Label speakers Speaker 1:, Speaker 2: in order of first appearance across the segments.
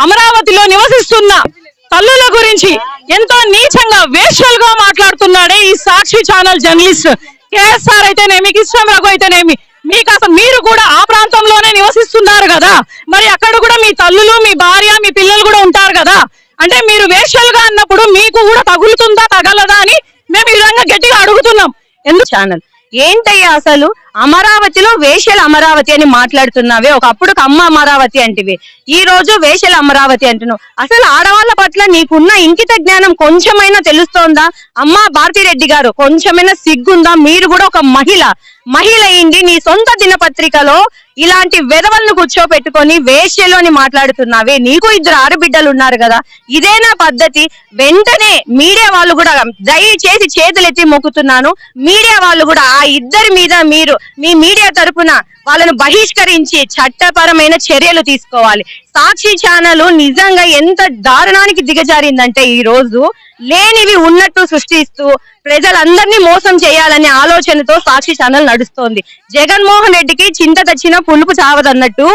Speaker 1: అమరావతిలో నివసిస్తున్న తల్లుల గురించి ఎంతో నీచంగా వేషల్గా మాట్లాడుతున్నాడే ఈ సాక్షి ఛానల్ జర్నలిస్ట్. కేఎస్ఆర్ అయితేనేమి ఇష్టం రఘు అయితేనేమి మీకు అసలు మీరు కూడా ఆ ప్రాంతంలోనే నివసిస్తున్నారు కదా? మరి అక్కడ కూడా మీ తల్లులు మీ భార్య మీ పిల్లలు కూడా ఉంటారు కదా? అంటే మీరు వేషల్గా అన్నప్పుడు మీకు కూడా తగులుతుందా తగలదా అని మేము ఈ విధంగా గట్టిగా అడుగుతున్నాం. ఎందుకు?
Speaker 2: ఛానల్. ఏంటయ్యా అసలు? అమరావతిలో వేషల అమరావతి అని మాట్లాడుతున్నావే. ఒకప్పుడు కమ్మ అమరావతి అంటివి. ఈ రోజు వేషల అమరావతి అంటున్నావు. అసలు ఆడవాళ్ళ పట్ల నీకున్న ఇంకిత జ్ఞానం కొంచెమైనా తెలుస్తోందా? అమ్మ భారతిరెడ్డి గారు కొంచెమైనా సిగ్గుందా? మీరు కూడా ఒక మహిళ. మహిళ అయింది నీ సొంత దినపత్రికలో ఇలాంటి వెధవలను కూర్చోపెట్టుకొని వేశ్యలు అని మాట్లాడుతున్నావే. నీకు ఇద్దరు ఆడబిడ్డలు ఉన్నారు కదా ఇదేనా పద్ధతి. వెంటనే మీడియా వాళ్ళు కూడా దయచేసి చేతులెత్తి మొక్కుతున్నాను. మీడియా వాళ్ళు కూడా ఆ ఇద్దరి మీద మీరు మీ మీడియా తరపున వాళ్ళను బహిష్కరించి చట్టపరమైన చర్యలు తీసుకోవాలి. సాక్షి ఛానల్ నిజంగా ఎంత దారుణానికి దిగజారిందంటే ఈ రోజు లేనివి ఉన్నట్టు సృష్టిస్తూ ప్రజలందరినీ మోసం చేయాలనే ఆలోచనతో సాక్షి ఛానల్ నడుస్తోంది. జగన్మోహన్ రెడ్డికి చింత తెచ్చిన పులుపు చావదన్నట్టు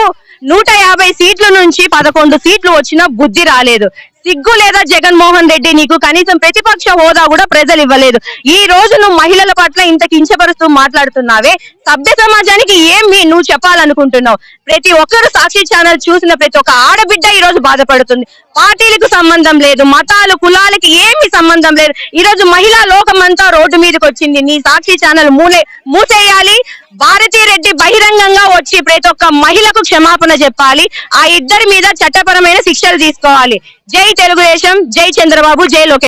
Speaker 2: నూట యాభై సీట్ల నుంచి పదకొండు సీట్లు వచ్చినా బుద్ధి రాలేదు. సిగ్గు లేదా జగన్మోహన్ రెడ్డి నీకు కనీసం ప్రతిపక్ష హోదా కూడా ప్రజలు ఇవ్వలేదు. ఈ రోజు నువ్వు మహిళల పట్ల ఇంత కించపరుస్తూ మాట్లాడుతున్నావే? సభ్య సమాజానికి ఏం నువ్వు చెప్పాలనుకుంటున్నావు? ప్రతి ఒక్కరు సాక్షి ఛానల్ చూసిన ప్రతి ఒక్క ఆడబిడ్డ ఈ రోజు బాధపడుతుంది. పార్టీలకు సంబంధం లేదు మతాలు కులాలకి ఏమి సంబంధం లేదు. ఈ రోజు మహిళా లోకమంతా రోడ్డు మీదకి వచ్చింది. నీ సాక్షి ఛానల్ మూలే మూసేయాలి. బహిరంగంగా వచ్చి ప్రతి ఒక్క మహిళకు క్షమాపణ చెప్పాలి. ఆ ఇద్దరి మీద చట్టపరమైన శిక్షలు తీసుకోవాలి. జై తెలుగుదేశం జై చంద్రబాబు జై లోకేష్.